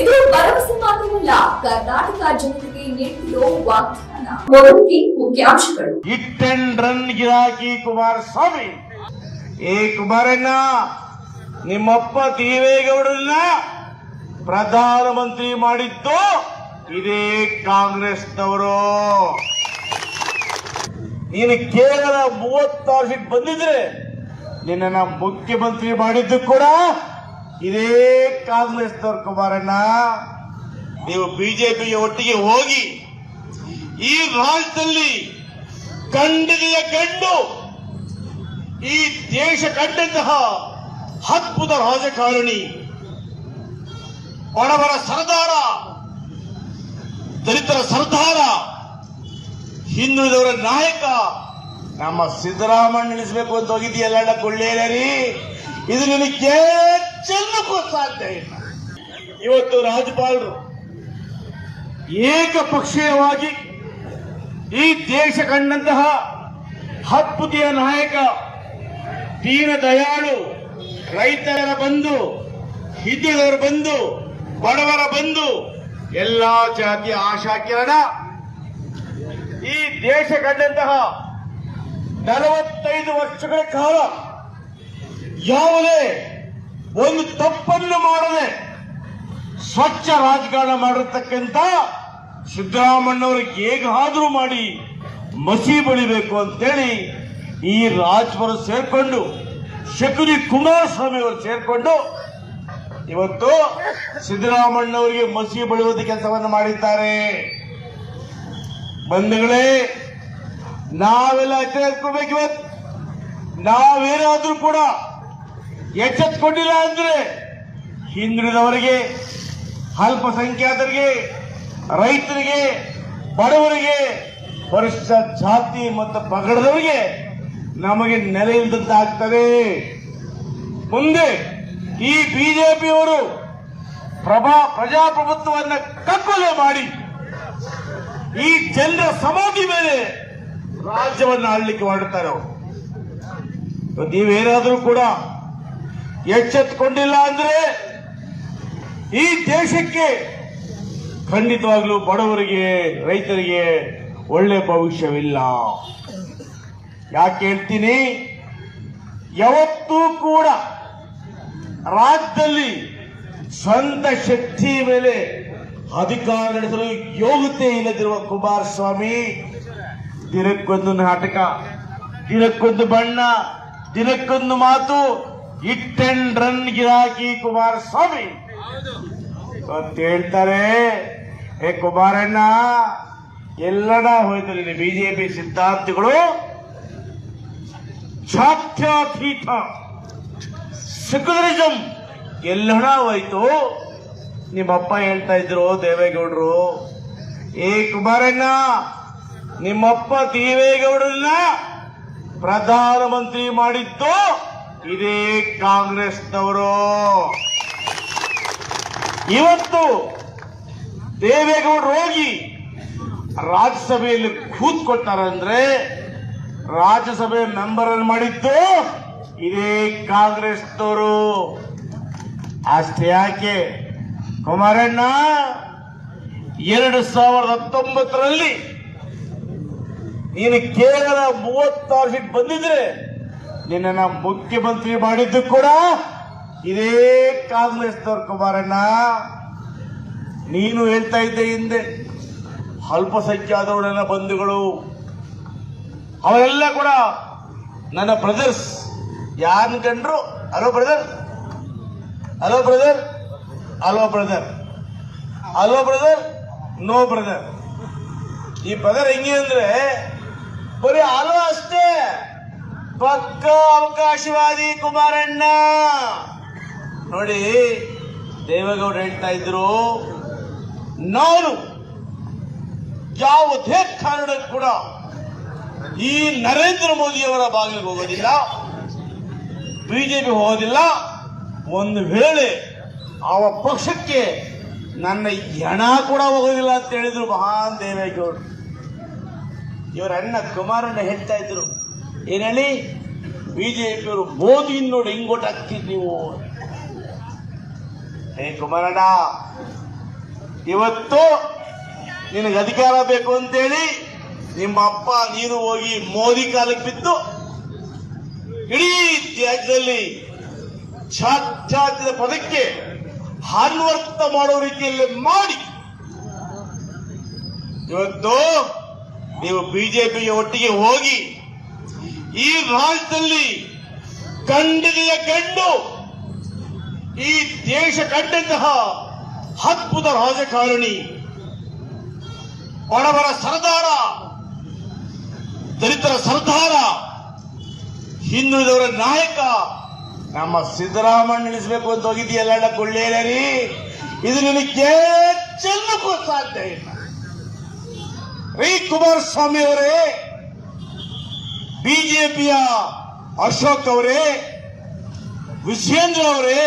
ಇದು ಭರವಸೆ ಮಾತ್ರವಲ್ಲ, ಕರ್ನಾಟಕ ಜನತೆಗೆ ನೀಡಿರೋ ವಾಗ್ದಾನ. ಮೊದಲಿಗೆ ಮುಖ್ಯಾಂಶಗಳು. ಅಂಡ್ ರನ್ ಗಿರಾಕಿ ಕುಮಾರಸ್ವಾಮಿ ಏ ಕುಮಾರಣ್ಣ ನಿಮ್ಮಪ್ಪ ದೇವೇಗೌಡರನ್ನ ಪ್ರಧಾನಮಂತ್ರಿ ಮಾಡಿದ್ದು ಇದೇ ಕಾಂಗ್ರೆಸ್ನವರು. ನೀನು ಕೇವಲ ಮೂವತ್ತಾರು ವರ್ಷಕ್ಕೆ ಬಂದಿದ್ರೆ ನಿನ್ನ ಮುಖ್ಯಮಂತ್ರಿ ಮಾಡಿದ್ದು ಕೂಡ ಇದೇ ಕಾಂಗ್ರೆಸ್ ಕುಮಾರಣ್ಣ. ನೀವು ಬಿಜೆಪಿಗೆ ಒಟ್ಟಿಗೆ ಹೋಗಿ ಈ ರಾಜ್ಯದಲ್ಲಿ ಕಂಡಿದೆಯ ಕಂಡು ಈ ದೇಶ ಕಂಡಂತಹ ಅದ್ಭುತ ರಾಜಕಾರಣಿ, ಬಡವರ ಸರ್ದಾರ, ದಲಿತರ ಸರ್ದಾರ, ಹಿಂದುಳಿದವರ ನಾಯಕ, ನಮ್ಮ ಸಿದ್ದರಾಮಣ್ಣ ಇಳಿಸಬೇಕು ಅಂತ ಹೋಗಿದೆಯಲ್ಲ ಕೊಳ್ಳೇರಿ ಇದು ನಿನಗೆ ಚೆಲ್ಲಕ್ಕೂ ಸಾಧ್ಯ ಇಲ್ಲ. ಇವತ್ತು ರಾಜ್ಯಪಾಲರು ಏಕಪಕ್ಷೀಯವಾಗಿ ಈ ದೇಶ ಕಂಡಂತಹ ಅದ್ಭುತಿಯ ನಾಯಕ ದೀನ ದಯಾಳು ರೈತರ ಬಂಧು ಹಿರಿಯರ ಬಂಧು, ಬಡವರ ಬಂಧು, ಎಲ್ಲಾ ಜಾತಿಯ ಆಶಾಕಿರಣ. ಈ ದೇಶ ಕಂಡಂತಹ ನಲವತ್ತೈದು ವರ್ಷಗಳ ಕಾಲ ಯಾವುದೇ ಒಂದು ತಪ್ಪನ್ನು ಮಾಡದೆ ಸ್ವಚ್ಛ ರಾಜಕಾರಣ ಮಾಡಿರ್ತಕ್ಕಂಥ ಸಿದ್ದರಾಮಣ್ಣವ್ರಿಗೆ ಹೇಗಾದ್ರೂ ಮಾಡಿ ಮಸಿ ಬಳಿಬೇಕು ಅಂತೇಳಿ ಈ ರಾಜ್ಪುರ ಸೇರ್ಕೊಂಡು ಶಕುನಿ ಕುಮಾರಸ್ವಾಮಿ ಅವರು ಸೇರ್ಕೊಂಡು ಇವತ್ತು ಸಿದ್ದರಾಮಣ್ಣವರಿಗೆ ಮಸಿ ಬಳಿಯುವ ಕೆಲಸವನ್ನು ಮಾಡಿದ್ದಾರೆ. ಬಂಧುಗಳೇ, ನಾವೆಲ್ಲ ಎಚ್ಚರಿಸ್ಕೋಬೇಕು ಇವತ್ತು. ನಾವೇನಾದ್ರೂ ಕೂಡ ಎಚ್ಚೆತ್ಕೊಂಡಿಲ್ಲ ಅಂದ್ರೆ ಹಿಂದುಳಿದವರಿಗೆ, ಅಲ್ಪಸಂಖ್ಯಾತರಿಗೆ, ರೈತರಿಗೆ, ಬಡವರಿಗೆ ಪರಿಶಿಷ್ಟ ಜಾತಿ ಮತ್ತು ಪಗಡದವರಿಗೆ ನಮಗೆ ನೆಲೆ ಇಲ್ಲದಂತಾಗ್ತದೆ ಮುಂದೆ ಈ ಬಿಜೆಪಿಯವರು ಪ್ರಭಾ ಪ್ರಜಾಪ್ರಭುತ್ವವನ್ನ ಕಕ್ಕಲೆ ಮಾಡಿ ಈ ಜನರ ಸಮಾಧಿ ಮೇಲೆ ರಾಜ್ಯವನ್ನು ಆಳ್ಲಿಕ್ಕೆ ಮಾಡುತ್ತಾರೆ ಅವರು. ನೀವೇನಾದರೂ ಕೂಡ ಎಚ್ಚೆತ್ತುಕೊಂಡಿಲ್ಲ ಅಂದ್ರೆ ಈ ದೇಶಕ್ಕೆ ಖಂಡಿತವಾಗ್ಲೂ ಬಡವರಿಗೆ, ರೈತರಿಗೆ ಒಳ್ಳೆ ಭವಿಷ್ಯವಿಲ್ಲ. ಯಾಕೆ ಹೇಳ್ತೀನಿ? ಯಾವತ್ತೂ ಕೂಡ ರಾಜ್ಯದಲ್ಲಿ ಸ್ವಂತ ಶಕ್ತಿ ಮೇಲೆ ಅಧಿಕಾರ ನಡೆಸಲು ಯೋಗ್ಯತೆ ಇಲ್ಲದಿರುವ ಕುಮಾರಸ್ವಾಮಿ ದಿನಕ್ಕೊಂದು ನಾಟಕ, ದಿನಕ್ಕೊಂದು ಬಣ್ಣ, ದಿನಕ್ಕೊಂದು ಮಾತು ಇಟ್ ಅಂಡ್ ರನ್ ಗಿರಾಕಿ ಕುಮಾರಸ್ವಾಮಿ. ಅಂತ ಹೇಳ್ತಾರೆ ಏ ಕುಮಾರಣ್ಣ ಎಲ್ಲಡ ಹೋಯ್ತು ಬಿಜೆಪಿ ಸಿದ್ಧಾಂತಗಳು ಜಾತ್ಯತೀತ ಸೆಕ್ಯುಲರಿಸಂ ಎಲ್ಲಡ ಹೋಯ್ತು? ನಿಮ್ಮಪ್ಪ ಹೇಳ್ತಾ ಇದ್ರು ದೇವೇಗೌಡರು. ಏ ಕುಮಾರಣ್ಣ ನಿಮ್ಮಪ್ಪ ದೇವೇಗೌಡರನ್ನ ಪ್ರಧಾನಮಂತ್ರಿ ಮಾಡಿದ್ದು ಇದೇ ಕಾಂಗ್ರೆಸ್ನವರು. ಇವತ್ತು ದೇವೇಗೌಡರು ಹೋಗಿ ರಾಜ್ಯಸಭೆಯಲ್ಲಿ ಕೂತ್ಕೊಳ್ತಾರಂದ್ರೆ ರಾಜ್ಯಸಭೆ ಮೆಂಬರ್ ಅನ್ನು ಮಾಡಿದ್ದು ಇದೇ ಕಾಂಗ್ರೆಸ್ನವರು. ಅಷ್ಟೇ ಯಾಕೆ? ಕುಮಾರಣ್ಣ, ಎರಡು ಸಾವಿರದ ಹತ್ತೊಂಬತ್ತರಲ್ಲಿ ನೀನು ಕೇವಲ ಮೂವತ್ತಾರು ಸೀಟ್ ಬಂದಿದ್ರೆ ನಿನ್ನನ್ನ ಮುಖ್ಯಮಂತ್ರಿ ಮಾಡಿದ್ದು ಕೂಡ ಇದೇ ಕಾಂಗ್ರೆಸ್ನವ್ರ ಕುಮಾರಣ್ಣ. ನೀನು ಹೇಳ್ತಾ ಇದ್ದೆ ಹಿಂದೆ ಅಲ್ಪಸಂಖ್ಯಾತರು ನನ್ನ ಬಂಧುಗಳು, ಅವರೆಲ್ಲ ಕೂಡ ನನ್ನ ಬ್ರದರ್ಸ್ ಯಾರನ್ನ ಕಂಡ್ರು hello brother hello brother hello brother hello brother no brother ಈ ಬ್ರದರ್ ಹೆಂಗೆ ಅಂದ್ರೆ ಬರೀ ಹಲೋ ಅಷ್ಟೇ. ಪಕ್ಕ ಅವಕಾಶವಾದಿ ಕುಮಾರಣ್ಣ. ನೋಡಿ ದೇವೇಗೌಡ ಹೇಳ್ತಾ ಇದ್ರು, ನಾನು ಯಾವುದೇ ಕಾರಣ ಕೂಡ ಈ ನರೇಂದ್ರ ಮೋದಿಯವರ ಬಾಗಿಲಿಗೆ ಹೋಗೋದಿಲ್ಲ, ಬಿಜೆಪಿ ಹೋಗೋದಿಲ್ಲ. ಒಂದು ವೇಳೆ ಅವ ಪಕ್ಷಕ್ಕೆ ನನ್ನ ಹೆಣ ಕೂಡ ಹೋಗೋದಿಲ್ಲ ಅಂತ ಹೇಳಿದ್ರು ಮಹಾನ್ ದೇವೇಗೌಡ ಇವರ ಅಣ್ಣ ಕುಮಾರಣ್ಣ ಹೇಳ್ತಾ ಇದ್ರು ಏನ್ ಹೇಳಿ ಬಿಜೆಪಿಯವರು ಮೋದಿ ನೋಡಿ ಹಿಂಗೊಟ್ಟು ಹಾಕ್ತೀರಿ ನೀವು? ಏ ಕುಮಾರಣ್ಣ, ಇವತ್ತು ನಿನಗೆ ಅಧಿಕಾರ ಬೇಕು ಅಂತೇಳಿ ನಿಮ್ಮ ಅಪ್ಪ ನೀನು ಹೋಗಿ ಮೋದಿ ಕಾಲಕ್ಕೆ ಬಿದ್ದು ಇಡೀ ತ್ಯಾಗದಲ್ಲಿ ಛಾತ್ಯಾತಿದ ಪದಕ್ಕೆ ಅನ್ವರ್ಥ ಮಾಡೋ ರೀತಿಯಲ್ಲಿ ಮಾಡಿ. ಇವತ್ತು ನೀವು ಬಿಜೆಪಿಗೆ ಒಟ್ಟಿಗೆ ಹೋಗಿ ಈ ರಾಜ್ಯದಲ್ಲಿ ಕಂಡಿದೆಯ ಕಂಡು ಈ ದೇಶ ಕಂಡಂತಹ ಅದ್ಭುತ ರಾಜಕಾರಣಿ, ಬಡವರ ಸರ್ದಾರ, ದಲಿತರ ಸರ್ದಾರ, ಹಿಂದುಳಿದವರ ನಾಯಕ, ನಮ್ಮ ಸಿದ್ದರಾಮಯ್ಯ ನಿಲ್ಲಿಸಬೇಕು ಅಂತ ಹೋಗಿದೆಯಲ್ಲ ಕೊಳ್ಳೇರಿ ಇದು ನಿನಗೆ ಚೆಲ್ಲಕ್ಕೂ ಸಾಧ್ಯ ಇಲ್ಲ. ರೀ ಕುಮಾರಸ್ವಾಮಿ ಅವರೇ ಬಿಜೆಪಿಯ ಅಶೋಕ್ ಅವರೇ ವಿಜೇಂದ್ರ ಅವರೇ